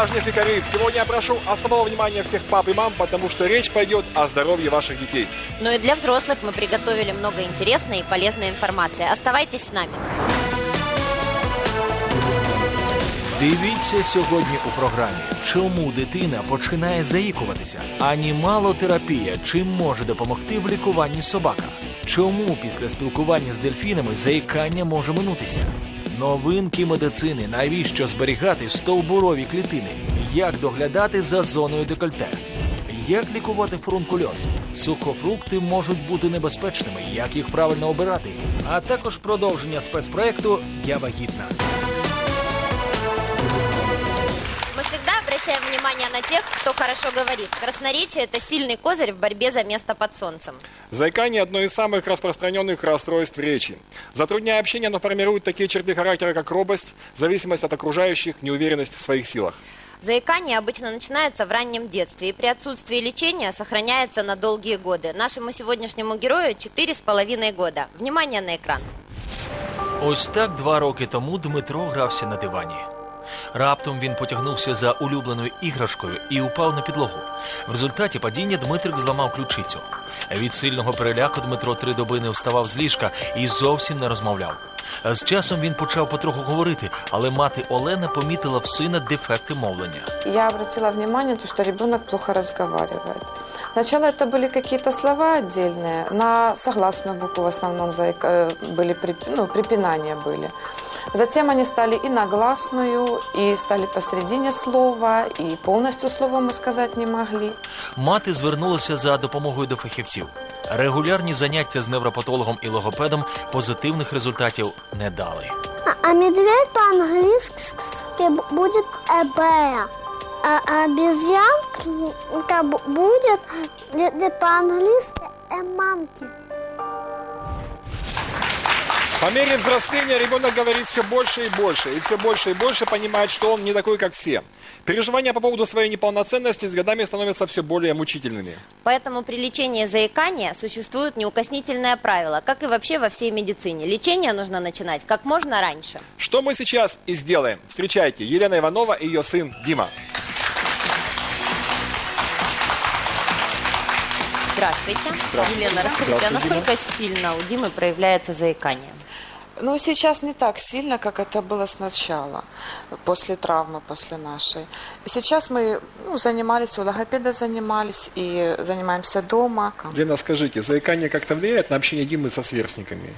какие справжние фикары. Сегодня я прошу особого внимания всех пап и мам, потому что речь пойдет о здоровье ваших детей. Ну и для взрослых мы приготовили много интересной и полезной информации. Оставайтесь с нами. Дивіться сьогодні у програмі, чому дитина починає заїкуватися. Анімалотерапія чим може допомогти в лікуванні собака? Чому після спілкування з дельфінами заїкання може минутися? Новинки медицини, навіщо зберігати стовбурові клітини? Як доглядати за зоною декольте? Як лікувати фурункульоз? Сухофрукти можуть бути небезпечними, як їх правильно обирати, а також продовження спецпроекту Я вагітна. Обращаем внимание на тех, кто хорошо говорит. Красноречие – это сильный козырь в борьбе за место под солнцем. Заикание – одно из самых распространенных расстройств речи. Затрудняя общение, оно формирует такие черты характера, как робость, зависимость от окружающих, неуверенность в своих силах. Заикание обычно начинается в раннем детстве и при отсутствии лечения сохраняется на долгие годы. Нашему сегодняшнему герою четыре с половиной года. Внимание на экран. Ось так два роки тому Дмитро грався на дивані. Раптом він потягнувся за улюбленою іграшкою і упав на підлогу. В результаті падіння Дмитрик зламав ключицю. Від сильного переляку Дмитро три доби не вставав з ліжка і зовсім не розмовляв. З часом він почав потроху говорити, але мати Олена помітила в сина дефекти мовлення. Я обратила внимание, то, что ребенок плохо разговаривает. Сначала это были какие-то слова отдельные, на согласную букву в основном заик- э, были, прип- ну, препинания были. Затем они стали и на гласную, и стали посередине слова, и полностью слово мы сказать не могли. Мати звернулася за допомогою до фахівців. Регулярні заняття з невропатологом і логопедом позитивних результатів не дали. А, а медведь по-английски будет a. А обезьянка бу- будет де- де по-английски monkey. По мере взросления ребенок говорит все больше и больше, и все больше и больше понимает, что он не такой, как все. Переживания по поводу своей неполноценности с годами становятся все более мучительными. Поэтому при лечении заикания существует неукоснительное правило, как и вообще во всей медицине. Лечение нужно начинать как можно раньше. Что мы сейчас и сделаем. Встречайте, Елена Иванова и ее сын Дима. Здравствуйте. Елена, расскажите, а Здравствуйте, насколько сильно у Димы проявляется заикание? Но сейчас не так сильно, как это было сначала, после травмы, после нашей. Сейчас мы ну, занимались, у логопеда занимались и занимаемся дома. Лена, скажите, заикание как-то влияет на общение Димы со сверстниками?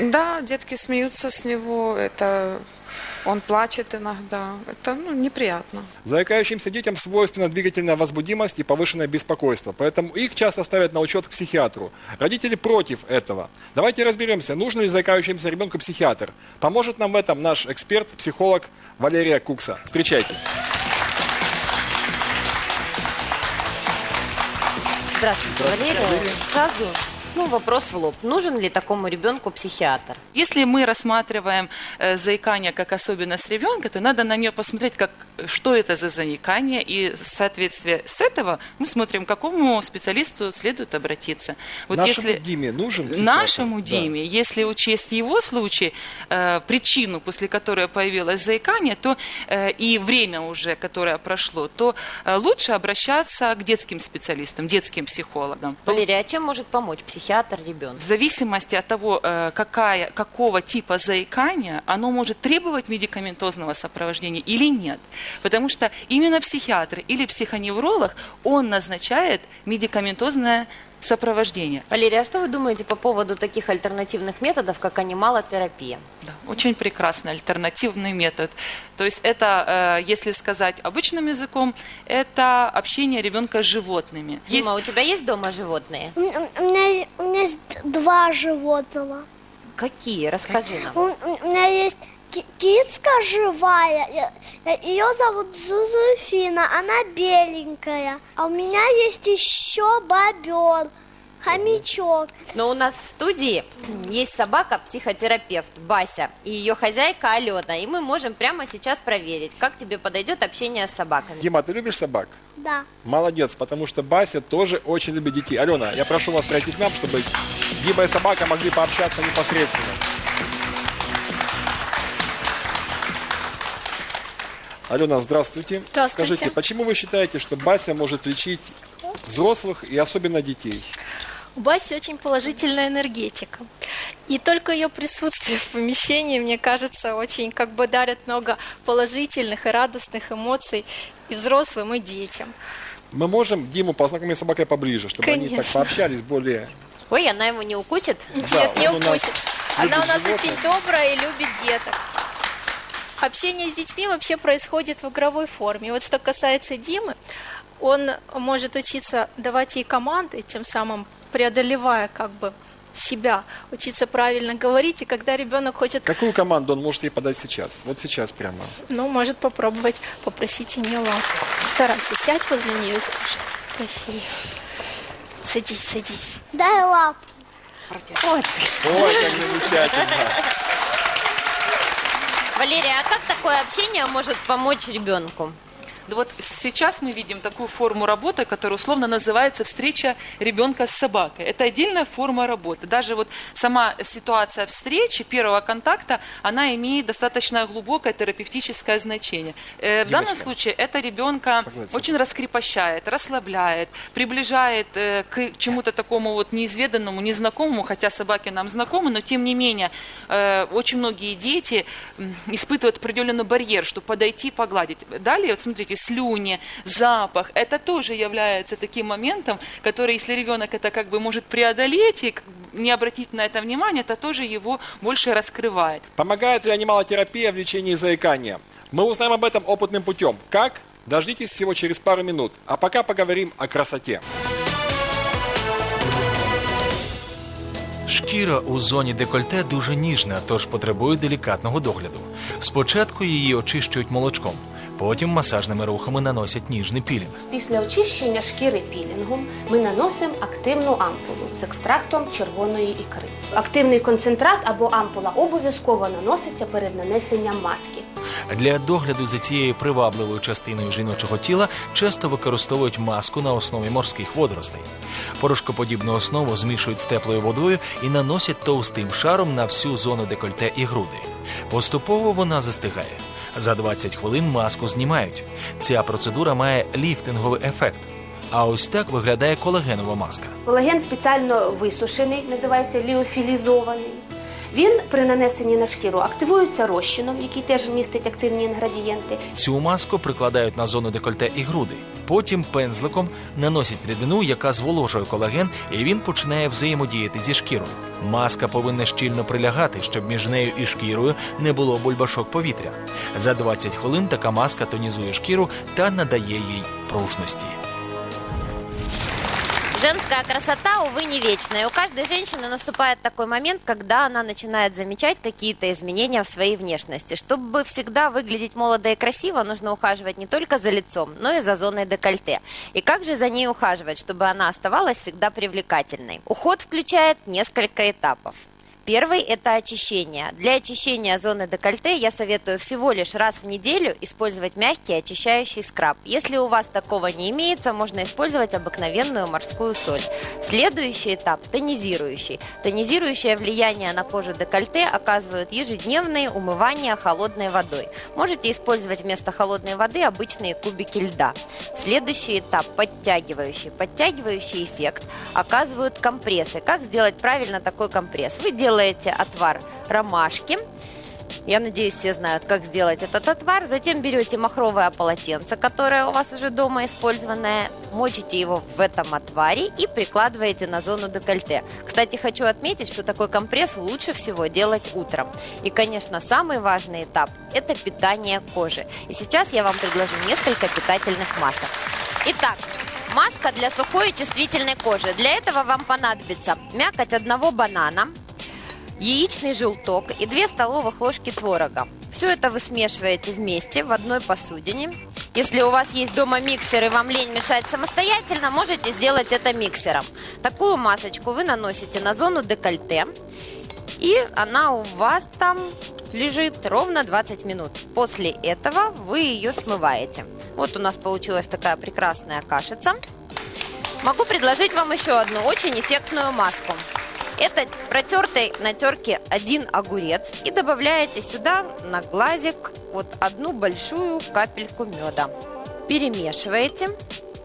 Да, детки смеются с него, это он плачет иногда, это ну, неприятно. Заикающимся детям свойственна двигательная возбудимость и повышенное беспокойство, поэтому их часто ставят на учет к психиатру. Родители против этого. Давайте разберемся, нужен ли заикающемуся ребенку психиатр. Поможет нам в этом наш эксперт, психолог Валерия Кукса. Встречайте. Здравствуйте, Валерия. Сразу ну, вопрос в лоб. Нужен ли такому ребенку психиатр? Если мы рассматриваем э, заикание как особенность ребенка, то надо на нее посмотреть, как, что это за заикание, и в соответствии с этого мы смотрим, к какому специалисту следует обратиться. Вот Нашему если Диме нужен психиатр? нашему Да. Диме, если учесть его случай, э, причину, после которой появилось заикание, то э, и время уже, которое прошло, то э, лучше обращаться к детским специалистам, детским психологам. Валерия, а чем может помочь психиатр ребенку? В зависимости от того, э, какая, какого типа заикания, оно может требовать медикаментозного сопровождения или нет. Потому что именно психиатр или психоневролог, он назначает медикаментозное сопровождение. Валерия, а что вы думаете по поводу таких альтернативных методов, как анималотерапия? Да, очень прекрасный альтернативный метод. То есть это, э, если сказать обычным языком, это общение ребенка с животными. Есть- Дима, у тебя есть дома животные? У меня, у меня есть два животного. Какие? Расскажи нам. У, у меня есть кицка живая, ее зовут Зузуфина, она беленькая. А у меня есть еще бобер, хомячок. Но у нас в студии есть собака-психотерапевт Бася и ее хозяйка Алена. И мы можем прямо сейчас проверить, как тебе подойдет общение с собаками. Дима, ты любишь собак? Да. Молодец, потому что Бася тоже очень любит детей. Алена, я прошу вас пройти к нам, чтобы Дима и собака могли пообщаться непосредственно. Алена, здравствуйте. Здравствуйте. Скажите, почему вы считаете, что Бася может лечить взрослых и особенно детей? У Баси очень положительная энергетика. И только ее присутствие в помещении, мне кажется, очень как бы дарит много положительных и радостных эмоций и взрослым, и детям. Мы можем Диму познакомить с собакой поближе, чтобы они так Конечно. пообщались более... Ой, она его не укусит? Да, Нет, не у нас укусит. Она у нас животных. очень добрая и любит деток. Общение с детьми вообще происходит в игровой форме. И вот что касается Димы, он может учиться давать ей команды, тем самым преодолевая как бы себя, учиться правильно говорить, и когда ребенок хочет, Какую команду он может ей подать сейчас? Вот сейчас прямо. ну, может попробовать попросить у нее лапу. Старайся, сядь возле нее и скажи, проси ее. Садись, садись. Дай лапу. Вот. Ой, как замечательно. Валерия, а как такое общение может помочь ребенку? Ну Вот сейчас мы видим такую форму работы, которая условно называется встреча ребенка с собакой. Это отдельная форма работы. Даже вот сама ситуация встречи, первого контакта, она имеет достаточно глубокое терапевтическое значение. Э, В данном случае это ребенка Погладь очень раскрепощает, расслабляет, приближает э, к чему-то такому вот неизведанному, незнакомому, хотя собаки нам знакомы, но тем не менее э, очень многие дети испытывают определенный барьер, чтобы подойти и погладить. Далее, вот смотрите, слюни, запах, это тоже является таким моментом, который, если ребенок это как бы может преодолеть и как бы не обратить на это внимание, это тоже его больше раскрывает. Помогает ли анималотерапия в лечении заикания? Мы узнаем об этом опытным путем. Как? Дождитесь всего через пару минут. А пока поговорим о красоте. Шкіра у зоні декольте дуже ніжна, тож потребує делікатного догляду. Спочатку її очищують молочком, Потім масажними рухами наносять ніжний пілінг. Після очищення шкіри пілінгом ми наносимо активну ампулу з екстрактом червоної ікри. Активний концентрат або ампула обов'язково наноситься перед нанесенням маски. Для догляду за цією привабливою частиною жіночого тіла часто використовують маску на основі морських водоростей. Порошкоподібну основу змішують з теплою водою і наносять товстим шаром на всю зону декольте і груди. Поступово вона застигає. За 20 хвилин маску знімають. Ця процедура має ліфтинговий ефект. А ось так виглядає колагенова маска. Колаген спеціально висушений, називається ліофілізований. Він при нанесенні на шкіру активується розчином, який теж містить активні інгредієнти. Цю маску прикладають на зону декольте і груди. Потім пензликом наносять рідину, яка зволожує колаген, і він починає взаємодіяти зі шкірою. Маска повинна щільно прилягати, щоб між нею і шкірою не було бульбашок повітря. За 20 хвилин така маска тонізує шкіру та надає їй пружності. Женская красота, увы, не вечная. У каждой женщины наступает такой момент, когда она начинает замечать какие-то изменения в своей внешности. Чтобы всегда выглядеть молодо и красиво, нужно ухаживать не только за лицом, но и за зоной декольте. И как же за ней ухаживать, чтобы она оставалась всегда привлекательной? Уход включает несколько этапов. Первый – это очищение. Для очищения зоны декольте я советую всего лишь раз в неделю использовать мягкий очищающий скраб. Если у вас такого не имеется, можно использовать обыкновенную морскую соль. Следующий этап – тонизирующий. Тонизирующее влияние на кожу декольте оказывают ежедневные умывания холодной водой. Можете использовать вместо холодной воды обычные кубики льда. Следующий этап – подтягивающий. Подтягивающий эффект оказывают компрессы. Как сделать правильно такой компресс? Вы делаете отвар ромашки, я надеюсь, все знают, как сделать этот отвар. Затем берете махровое полотенце, которое у вас уже дома использованное, мочите его в этом отваре и прикладываете на зону декольте. Кстати, хочу отметить, что такой компресс лучше всего делать утром. И, конечно, самый важный этап – это питание кожи. И сейчас я вам предложу несколько питательных масок. Итак, маска для сухой и чувствительной кожи. Для этого вам понадобится мякоть одного банана, яичный желток и 2 столовых ложки творога. Все это вы смешиваете вместе в одной посудине. Если у вас есть дома миксер и вам лень мешать самостоятельно, можете сделать это миксером. Такую масочку вы наносите на зону декольте, и она у вас там лежит ровно 20 минут. После этого вы ее смываете. Вот у нас получилась такая прекрасная кашица. Могу предложить вам еще одну очень эффектную маску. Это протертый на терке один огурец. И добавляете сюда на глазик вот одну большую капельку меда. Перемешиваете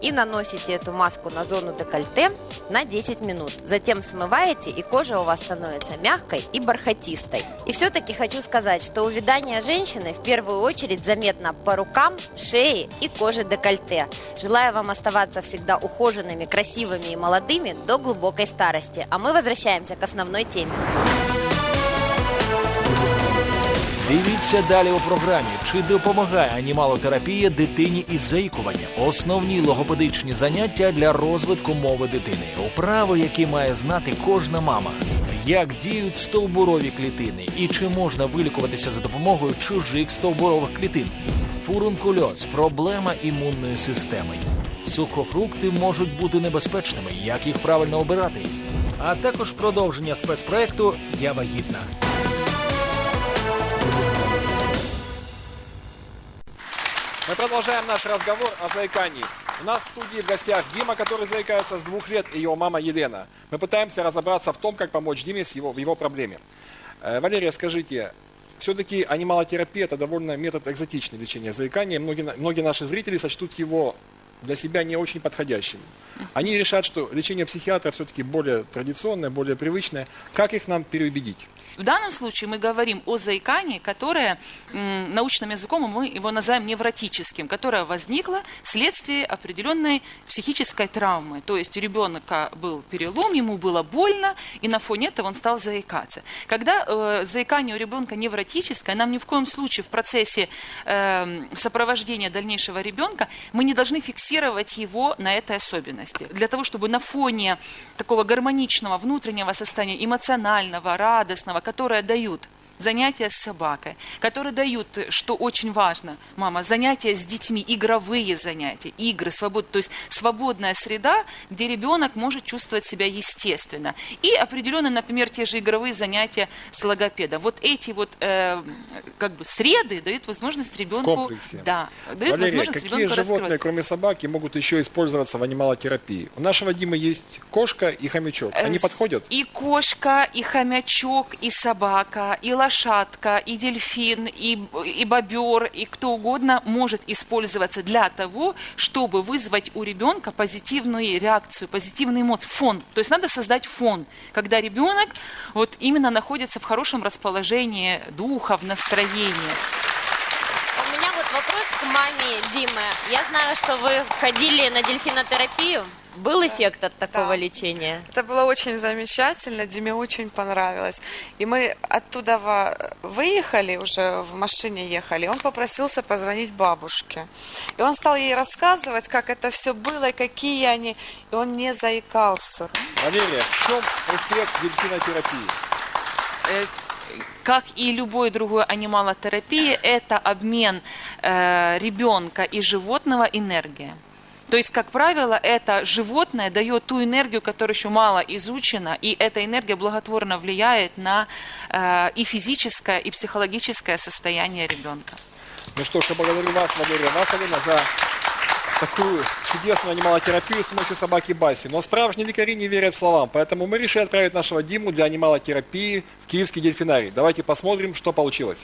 и наносите эту маску на зону декольте на 10 минут. Затем смываете, и кожа у вас становится мягкой и бархатистой. И все-таки хочу сказать, что увядание женщины в первую очередь заметно по рукам, шее и коже декольте. Желаю вам оставаться всегда ухоженными, красивыми и молодыми до глубокой старости. А мы возвращаемся к основной теме. Дивіться далі у програмі, чи допомагає анімалотерапія дитині із заїкуванням. Основні логопедичні заняття для розвитку мови дитини. Вправи, які має знати кожна мама. Як діють стовбурові клітини і чи можна вилікуватися за допомогою чужих стовбурових клітин? Фурункульоз – проблема імунної системи. Сухофрукти можуть бути небезпечними. Як їх правильно обирати? А також продовження спецпроекту Я вагітна. Мы продолжаем наш разговор о заикании. У нас в студии в гостях Дима, который заикается с двух лет, и его мама Елена. Мы пытаемся разобраться в том, как помочь Диме с его, в его проблеме. Э, Валерия, скажите, все-таки анималотерапия – это довольно метод экзотичный лечения заикания. Многие, многие наши зрители сочтут его для себя не очень подходящим. Они решат, что лечение психиатра все-таки более традиционное, более привычное. Как их нам переубедить? В данном случае мы говорим о заикании, которое научным языком мы его называем невротическим, которое возникло вследствие определенной психической травмы. То есть у ребенка был перелом, ему было больно, и на фоне этого он стал заикаться. Когда э, заикание у ребенка невротическое, нам ни в коем случае в процессе э, сопровождения дальнейшего ребенка мы не должны фиксировать его на этой особенности. Для того, чтобы на фоне такого гармоничного внутреннего состояния, эмоционального, радостного, которое дают занятия с собакой, которые дают, что очень важно, мама, занятия с детьми, игровые занятия, игры, свобод, то есть свободная среда, где ребенок может чувствовать себя естественно. И определенно, например, те же игровые занятия с логопедом. Вот эти вот э, как бы среды дают возможность ребенку... комплексе. Да, дают Валерия, возможность какие ребенку животные, раскрывать. кроме собаки, могут еще использоваться в анималотерапии? У нашего Димы есть кошка и хомячок. Они Э, подходят? И кошка, и хомячок, и собака, и лошадка, и дельфин, и, и бобер, и кто угодно может использоваться для того, чтобы вызвать у ребенка позитивную реакцию, позитивный эмоции, фон. То есть надо создать фон, когда ребенок вот именно находится в хорошем расположении духа, в настроении. У меня вот вопрос к маме Димы. Я знаю, что вы ходили на дельфинотерапию. Был эффект от такого Да. лечения? Это было очень замечательно, Диме очень понравилось. И мы оттуда выехали, уже в машине ехали, он попросился позвонить бабушке. И он стал ей рассказывать, как это все было, и какие они, и он не заикался. Валерия, в чем эффект дельфинотерапии? Э, как и любой другой анималотерапии, это обмен э, ребенка и животного энергия. То есть, как правило, это животное дает ту энергию, которая еще мало изучена, и эта энергия благотворно влияет на э, и физическое, и психологическое состояние ребенка. Ну что ж, я благодарю вас, Валерия Василина, за такую чудесную анималотерапию с помощью собаки Баси. Но справжние лекари не верят словам, поэтому мы решили отправить нашего Диму для анималотерапии в Киевский дельфинарий. Давайте посмотрим, что получилось.